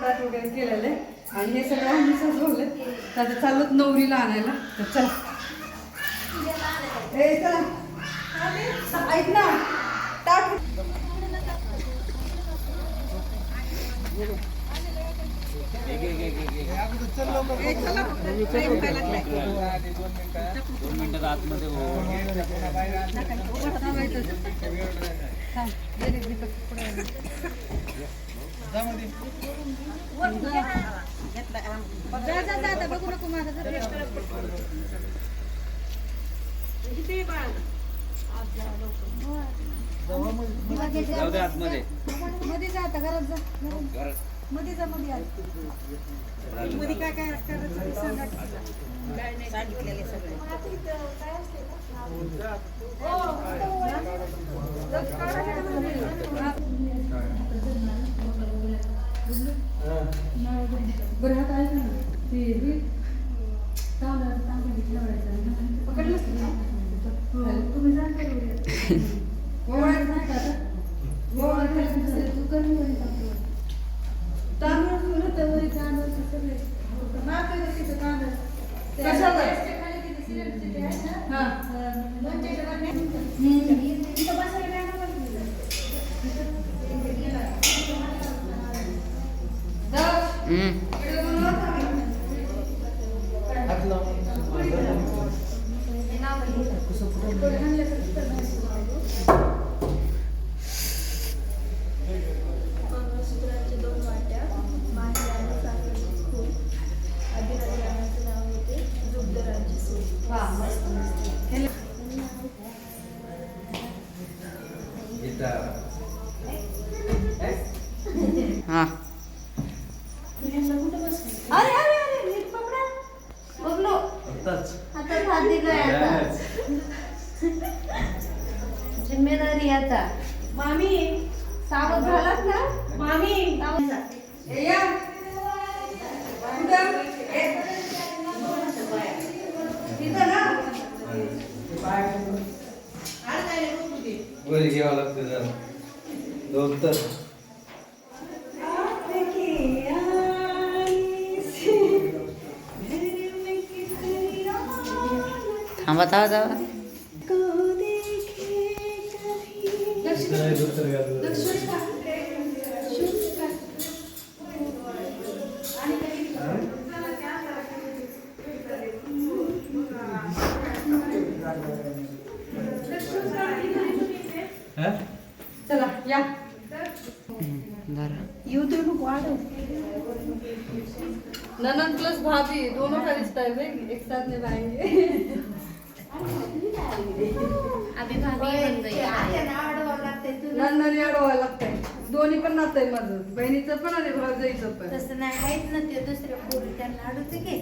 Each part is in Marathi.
ताट वगैरे केलेलं आहे. आणि हे सगळं आम्ही सजवलं तर आता चाललोत नवरीला आणायला. तर चला. ए चला. ऐक ना. ताट लागलाय. दोन मिनिटात आतमध्ये हो थांब, दे रे, दीपक, पुढे ये. जा, जा, जा, आता बघू नको माझं जाऊ दे आतमध्ये. मध्ये जा आता घरात जा घरात. मध्ये जा मध्ये. मध्ये काय काय करायचं सांगा. बरं हात आहे का ना ते हे तांदळा तांदळा ठेवायचा पकडलंच ना तुम्ही जा काय ओवाळायचं नाही का आता ओवाळायचं तू कमी होईल तांदूळ ठेवलं तर वरी तांदूळ सगळे नातं तिथं तांदूळ कशाला हां मंगळसूत्राच्या दोन वाट्या माही आणि साखरेचे फूल अधिराजाचं नाव होते जुगदरांची सूट वा मस्त हा अरे अरे अरे नीट पकडा बघलो आता हात दिलाय आता जिम्मेदारी आता मामी सावध झालात ना मामी ए या कुठं ए तिथं ना वर घ्यावं लागतं जरा दोन तर थांबा थांबा थांबा दुसरं ननन प्लस भाभी दोनों का रिश्ता है एक साथ निभाएंगे। अभी भाभी बन गई। नंदनी अडवायला लागतंय. दोन्ही पण नातं आहे माझं. बहिणीचं पण आणि भाऊजाईचं पण. तसं नाही आहेत ना ते दुसऱ्या पोरी त्यांना अडवते की.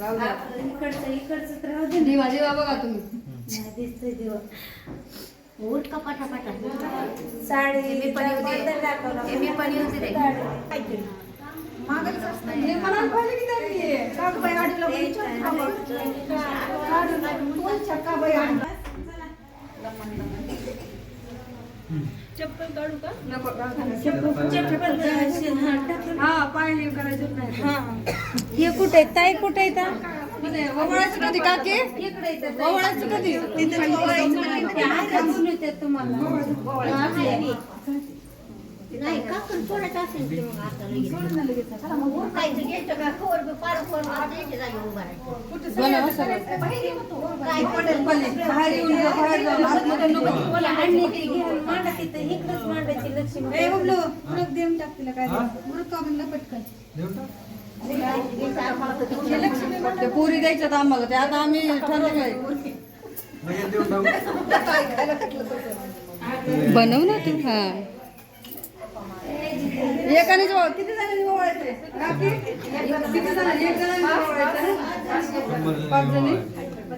राहू द्या. आपलं इकडचं इकडचं तर राहू दे दिवा दिवा बघा तुम्ही. नाही दिसतंय देवा. उठ का पटापटा. साडी मी पण येते मी पण येते रे हे की त्यांनी नको, राहू दे. हा पाय हे करायचं नाही हे कुठे ताई कुठे म्हणजे ओवाळायचं कधी काकी ओवाळायचं कधी नाही का पण थोडं असेल की मग आता लगेच. चला मग उरकायचं, घ्यायचं का? खवर बी पार खवर घालायचं, जागी उभं राहायचं. काय पडेल बाहेर येऊन जा, बाहेर जाऊन आतमध्ये नको. मला आणली ती घ्या, मांडा तिथं, इकडंच मांडायची लक्ष्मी. ए, बबलू, उडक देऊन टाक तिला काय द्यायचं. उडक का म्हणलं पटकन. देऊ टाक. ते पुरी द्यायच्यात आम्हाला ते आता आम्ही ठरवलंय लगेच देऊ टाकू. बनव ना तू हा एकाने जेव्हा किती जणांनी ओवाळायचे काकी किती जणांनी एक जणांनी ओवाळायचं ना? पाच जणी?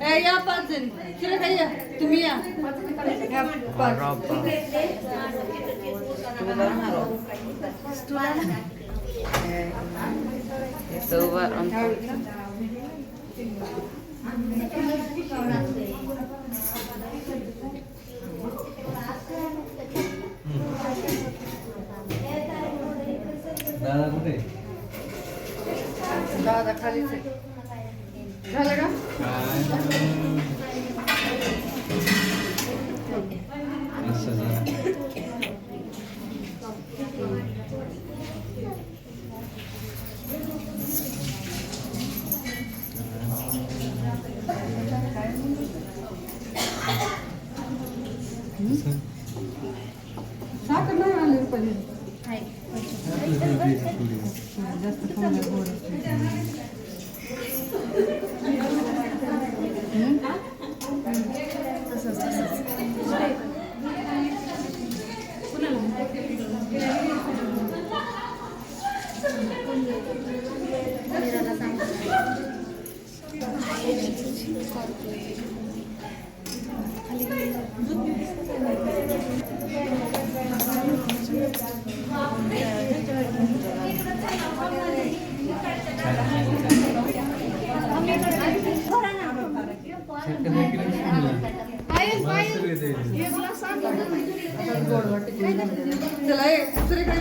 ए, या पाच जणी. तिला काय या. तुम्ही या. या पाच. दादा कुठे? दादा खालीच आहे. झालं का. साखर नाही आले रुपाली जास्त खाल्लं गोड गोड वाटते चला ये दुसरे काय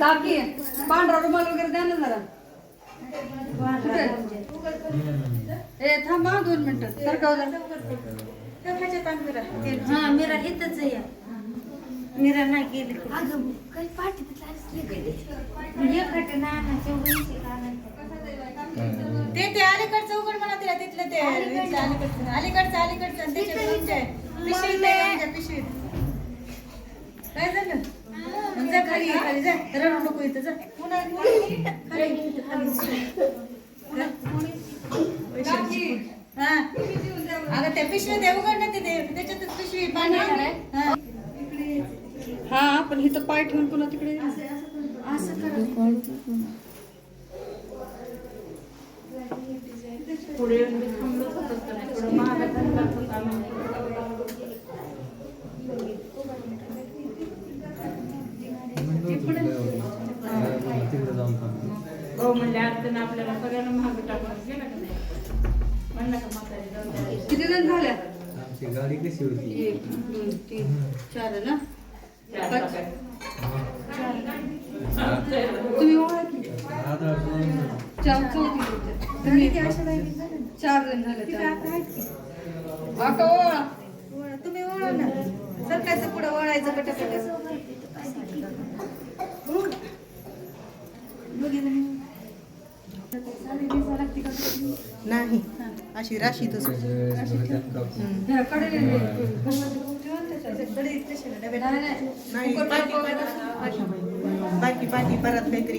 टाकी. पांढरा रुमाल वगैरे द्या ना जरा? ए थांबा दोन मिनिटं. जरा हा मीरा इथंच आहे मीरा नाही गेली अगं काही पाठी ते ते अलीकडचं उघड म्हणा तिला तिथलं ते इथलं अलीकडचं. अलीकडचं अलीकडचं आणि त्याच्यात तुमच्या पिशवीत आहे का तुमच्या पिशवीत. काय झालं? मग जा खाली ये, खाली जा. रडू नको इथं जा. पुन्हा खाली. खाली हा. अगं त्या पिशवीत आहे उघड ना तिथे त्याच्यातच पिशवी पाणी हा हा पण इथं पाय ठेवून पुन्हा तिकडे. हो म्हणजे. किती जण झाल्या? गाडी कशी होती? एक दोन तीन चार ना. तुम्ही चार चौथी चार जण झाले तुम्ही ना पुढं ओळायचं नाही अशी राशीतच बाकी बाकी परत काहीतरी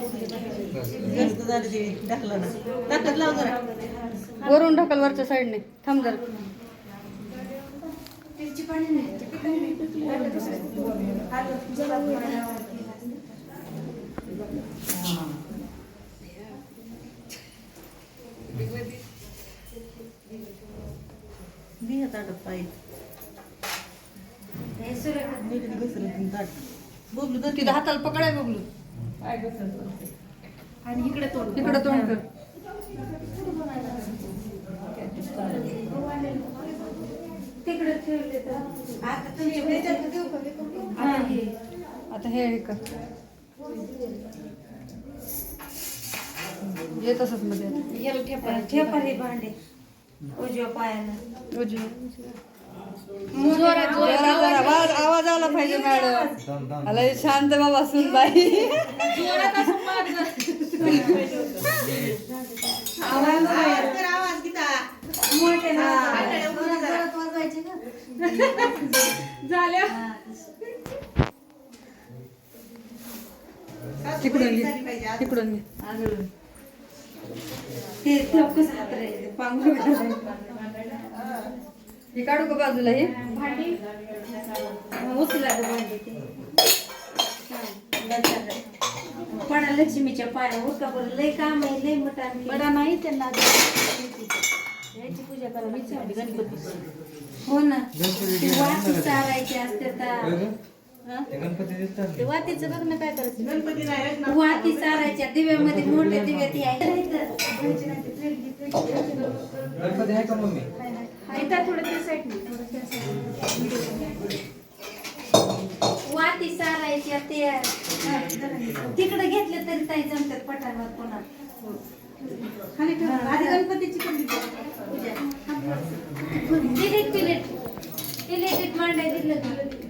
जास्त झालं ते ना लाव जरा वरून ढकल वरच्या साईडने थांब जरा. बिया ताटत पाहिजे तिथं हाताला पकडाय बघलो आणि इकडे तोंड इकडे तोंड कर. तिकडे ठेवले तर. आता हे. आता हे. हे कर. ये तसंच मध्ये. ठेपा ठेपा हे भांडे. उजव्या पायानं. उजवी. आवाज आवाज आला. पाहिजे मॅडम. आला. शांत बाबा सुन बाई. झाल्या. तिकडून घे तिकडून घे. ते हात राहिले. हे काढू का बाजूला हे? भांडी? उचला गं भांडी ते. पडा लक्ष्मीच्या पाया उठका बरं. लय काम आहे लय आणखी. बडा नाही त्यांना याची पूजा करा विचारली गणपतीची हो ना. ती वाती चारायची असते तर गणपती वातीचं बघ ना काय करायचं. वाती चारायच्या दिव्यामध्ये मोठ्या दिव्यात यायचं गणपती आहे का मम्मी? वाती चारायच्या ते तिकडे घेतलं तरी ताई जमतात पटावर कोणा खाली ठेव. आधी गणपतीची डिलीट डिलीट डिलीट मांडाय दिलं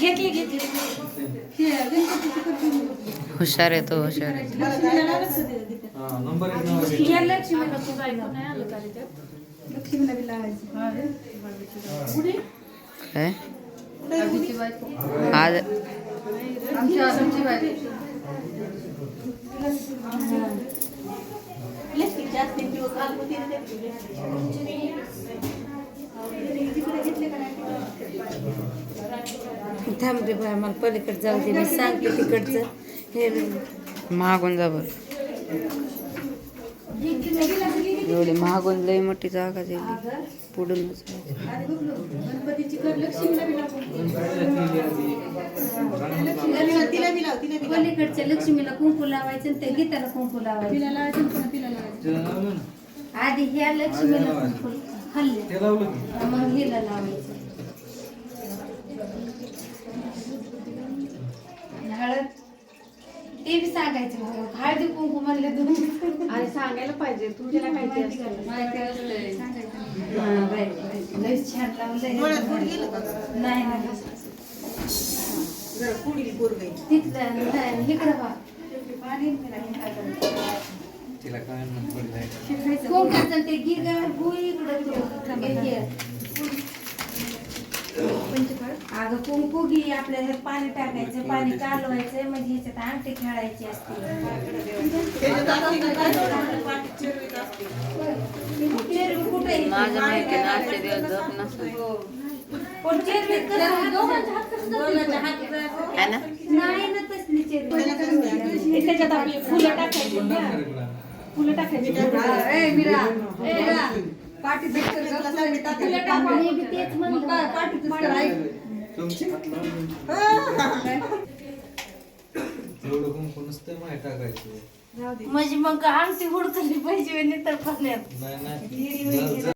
घेतली घेतली हुशार आहे तो हुशार आहे हा, नंबर एक नाव आहे. या लक्ष्मीला पुजायला लक्ष्मीला बी लावायचं काय? आजीची बायको आज आमच्या आजची बायको थांब रे बाय मला पलीकडे जाऊ दे. मी सांगते तिकडचं. हे मागून जा बरं. एवढी मागून लई मोठी जागा दिली. पुढूनच गणपतीची कर लक्ष्मीला बी लावून पलीकडच्या लक्ष्मीला कुंकू लावायचं. त्या गीताला कुंकू लावायचं. आधी ह्या लक्ष्मीला कुंकू लावलं की मग हिला लावायचं. हळद. ते बी सांगायचं. हळदी कुंकू म्हणले दोन आणि सांगायला पाहिजे. तुमच्याला हा, right, right. लय छान लावलंय नाही नाही तिथलं नाही, इकडं बघ. तिला काय ते इकडं घे. अगं कुंकू घी. आपल्या ह्यात पाणी टाकायचं पाणी कालवायचं म्हणजे ह्याच्यात अंगठी खेळायची असते. चेरवी कुठे? आहे? माझ्या माहितीने आजचे दिवस झोप नसेल पण चेरवीत कसं हात- दोघांच्या हात जायचं. है ना? नाही ना तसली चेरवी त्याच्यात आपली फुलं टाकायची. फुलं टाकायची हा, एवढं कुंकू नसतं टाकायचं. म्हणजे मग अंगठी हुडकली पाहिजे नाही. तर पाण्यात नाही